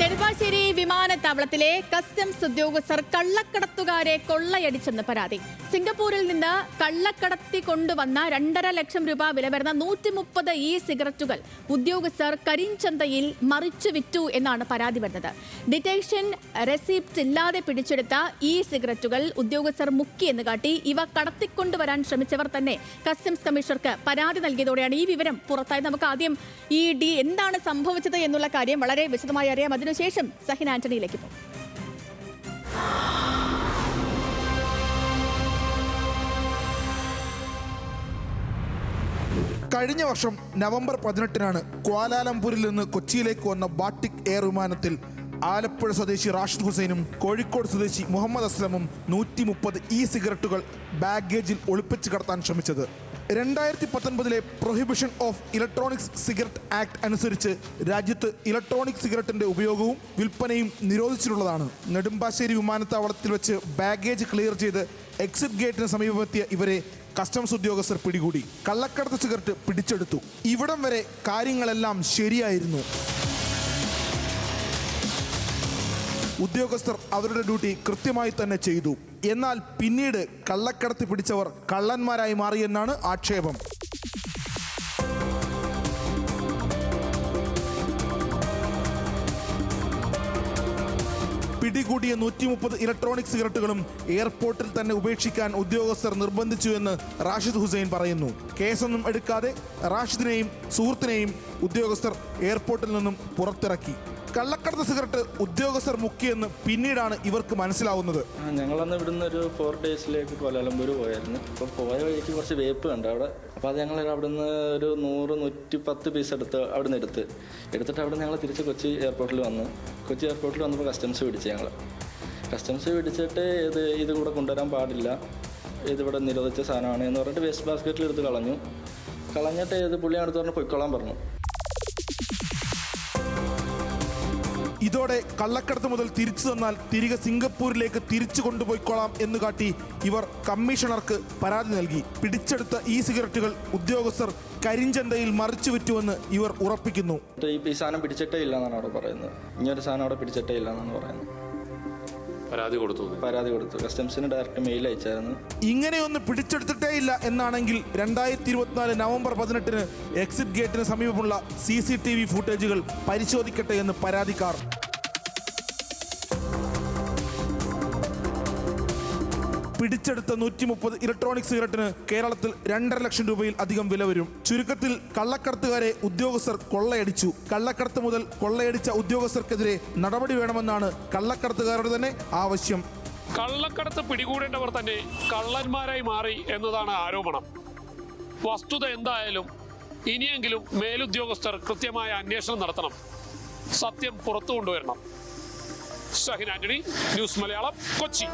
നെടുമ്പാശ്ശേരി വിമാനത്താവളത്തിലെ കസ്റ്റംസ് ഉദ്യോഗസ്ഥർ കള്ളക്കടത്തുകാരെ കൊള്ളയടിച്ചെന്ന് പരാതി. സിംഗപ്പൂരിൽ നിന്ന് കള്ളക്കടത്തി കൊണ്ടുവന്ന രണ്ടര ലക്ഷം രൂപ വില വരുന്ന നൂറ്റി മുപ്പത് ഇ സിഗരറ്റുകൾ ഉദ്യോഗസ്ഥർ കരിഞ്ചന്തയിൽ മറിച്ചു വിറ്റു എന്നാണ് പരാതി വരുന്നത്. ഡിറ്റക്ഷൻ റെസിപ്റ്റ് ഇല്ലാതെ പിടിച്ചെടുത്ത ഇ സിഗരറ്റുകൾ ഉദ്യോഗസ്ഥർ മുക്കി എന്ന് കാട്ടി ഇവ കടത്തിക്കൊണ്ടുവരാൻ ശ്രമിച്ചവർ തന്നെ കസ്റ്റംസ് കമ്മീഷണർക്ക് പരാതി നൽകിയതോടെയാണ് ഈ വിവരം പുറത്തായത്. നമുക്ക് ആദ്യം ഈ ഡി എന്താണ് സംഭവിച്ചത് എന്നുള്ള കാര്യം വളരെ വിശദമായി അറിയാം. അതിനുശേഷം സഹിൻ ആന്റണിയിലേക്ക് പോകും. കഴിഞ്ഞ വർഷം നവംബർ പതിനെട്ടിനാണ് ക്വാലാലംപൂരിൽ നിന്ന് കൊച്ചിയിലേക്ക് വന്ന ബാട്ടിക് എയർ വിമാനത്തിൽ ആലപ്പുഴ സ്വദേശി റാഷിദ് ഹുസൈനും കോഴിക്കോട് സ്വദേശി മുഹമ്മദ് അസ്ലമും നൂറ്റി മുപ്പത് ഇ സിഗരറ്റുകൾ ബാഗേജിൽ ഒളിപ്പിച്ച് കടത്താൻ ശ്രമിച്ചത്. രണ്ടായിരത്തി പത്തൊൻപതിലെ prohibition of electronics cigarette act അനുസരിച്ച് രാജ്യത്ത് ഇലക്ട്രോണിക് സിഗരറ്റിന്റെ ഉപയോഗവും വിൽപ്പനയും നിരോധിച്ചിട്ടുള്ളതാണ്. നെടുമ്പാശ്ശേരി വിമാനത്താവളത്തിൽ വെച്ച് ബാഗേജ് ക്ലിയർ ചെയ്ത് എക്സിറ്റ് ഗേറ്റിന് സമീപമെത്തിയ ഇവരെ കസ്റ്റംസ് ഉദ്യോഗസ്ഥർ പിടികൂടി. കള്ളക്കടത്ത് സിഗരറ്റ് പിടിച്ചെടുത്തു. ഇവിടം വരെ കാര്യങ്ങളെല്ലാം ശരിയായിരുന്നു. ഉദ്യോഗസ്ഥർ അവരുടെ ഡ്യൂട്ടി കൃത്യമായി തന്നെ ചെയ്തു. എന്നാൽ പിന്നീട് കള്ളക്കടത്ത് പിടിച്ചവർ കള്ളന്മാരായി മാറിയെന്നാണ് ആക്ഷേപം. പിടികൂടിയ നൂറ്റി മുപ്പത് ഇലക്ട്രോണിക് സിഗരറ്റുകളും എയർപോർട്ടിൽ തന്നെ ഉപേക്ഷിക്കാൻ ഉദ്യോഗസ്ഥർ നിർബന്ധിച്ചു എന്ന് റാഷിദ് ഹുസൈൻ പറയുന്നു. കേസൊന്നും എടുക്കാതെ റാഷിദിനെയും സുഹൃത്തിനെയും ഉദ്യോഗസ്ഥർ എയർപോർട്ടിൽ നിന്നും പുറത്തിറക്കി. കള്ളക്കടത്ത് സിഗരറ്റ് ഉദ്യോഗസ്ഥർ മുക്കിയെന്ന് പിന്നീടാണ് ഇവർക്ക് മനസ്സിലാവുന്നത്. ഞങ്ങളന്ന് ഇവിടുന്ന് ഒരു ഫോർ ഡേയ്സിലേക്ക് കോലാലംപൂർ പോയായിരുന്നു. അപ്പോൾ പോയ വഴിക്ക് കുറച്ച് വേപ്പ് കണ്ട അവിടെ. അപ്പോൾ അത് ഞങ്ങൾ അവിടുന്ന് ഒരു നൂറ് നൂറ്റി പത്ത് പീസ് എടുത്ത് അവിടുന്ന് എടുത്ത്. എടുത്തിട്ട് അവിടെ ഞങ്ങൾ തിരിച്ച് കൊച്ചി എയർപോർട്ടിൽ വന്നു. കൊച്ചി എയർപോർട്ടിൽ വന്നപ്പോൾ കസ്റ്റംസ് പിടിച്ച് ഞങ്ങൾ കസ്റ്റംസ് പിടിച്ചിട്ട് ഇത് ഇത് കൂടെ കൊണ്ടുവരാൻ പാടില്ല. ഇതിവിടെ നിരോധിച്ച സാധനമാണ് എന്ന് പറഞ്ഞിട്ട് വേസ്റ്റ് ബാസ്ക്കറ്റിൽ എടുത്ത് കളഞ്ഞു. കളഞ്ഞിട്ട് ഇത് പുള്ളി അടുത്ത് പറഞ്ഞ് പൊയ്ക്കോളാൻ പറഞ്ഞു. ഇതോടെ കള്ളക്കടത്ത് മുതൽ തിരിച്ചു തന്നാൽ തിരികെ സിംഗപ്പൂരിലേക്ക് തിരിച്ചു കൊണ്ടുപോയിക്കോളാം എന്ന് കാട്ടി ഇവർ കമ്മീഷണർക്ക് പരാതി നൽകി. പിടിച്ചെടുത്ത ഈ സിഗരറ്റുകൾ ഉദ്യോഗസ്ഥർ കരിഞ്ചന്തയിൽ മറിച്ചു വിറ്റുവെന്ന് ഇവർ ഉറപ്പിക്കുന്നു. ഈ- സാധനം പിടിച്ചിട്ടേ ഇല്ല എന്നാണ് അവിടെ പറയുന്നത്. ഇങ്ങനൊരു സാധനം അവിടെ പിടിച്ചിട്ടേ ഇല്ല എന്നാണ് പറയുന്നത്. പരാതി കൊടുത്തു പരാതി കൊടുത്തു. കസ്റ്റംസിന് ഡയറക്റ്റ് മെയിൽ അയച്ചായിരുന്നു. ഇങ്ങനെയൊന്ന് പിടിച്ചെടുത്തിട്ടേ ഇല്ല എന്നാണെങ്കിൽ രണ്ടായിരത്തി ഇരുപത്തിനാല് നവംബർ പതിനെട്ടിന് എക്സിറ്റ് ഗേറ്റിന് സമീപമുള്ള സി സി ടി വി ഫുട്ടേജുകൾ പരിശോധിക്കട്ടെ എന്ന് പരാതിക്കാർ. പിടിച്ചെടുത്ത നൂറ്റി മുപ്പത് ഇലക്ട്രോണിക് സിഗരറ്റിന് കേരളത്തിൽ രണ്ടര ലക്ഷം രൂപയിൽ അധികം വില വരും. ചുരുക്കത്തിൽ കള്ളക്കടത്തുകാരെ ഉദ്യോഗസ്ഥർ കൊള്ളയടിച്ചു. കള്ളക്കടത്ത് മുതൽ കൊള്ളയടിച്ച ഉദ്യോഗസ്ഥർക്കെതിരെ നടപടി വേണമെന്നാണ് കള്ളക്കടത്തുകാരുടെ തന്നെ ആവശ്യം. കള്ളക്കടത്ത് പിടികൂടേണ്ടവർ തന്നെ കള്ളന്മാരായി മാറി എന്നതാണ് ആരോപണം. വസ്തുത എന്തായാലും ഇനിയെങ്കിലും മേലുദ്യോഗസ്ഥർ കൃത്യമായ അന്വേഷണം നടത്തണം. സത്യം പുറത്തു കൊണ്ടുവരണം ഷഹിൻ ആന്റണി ന്യൂസ് മലയാളം കൊച്ചി.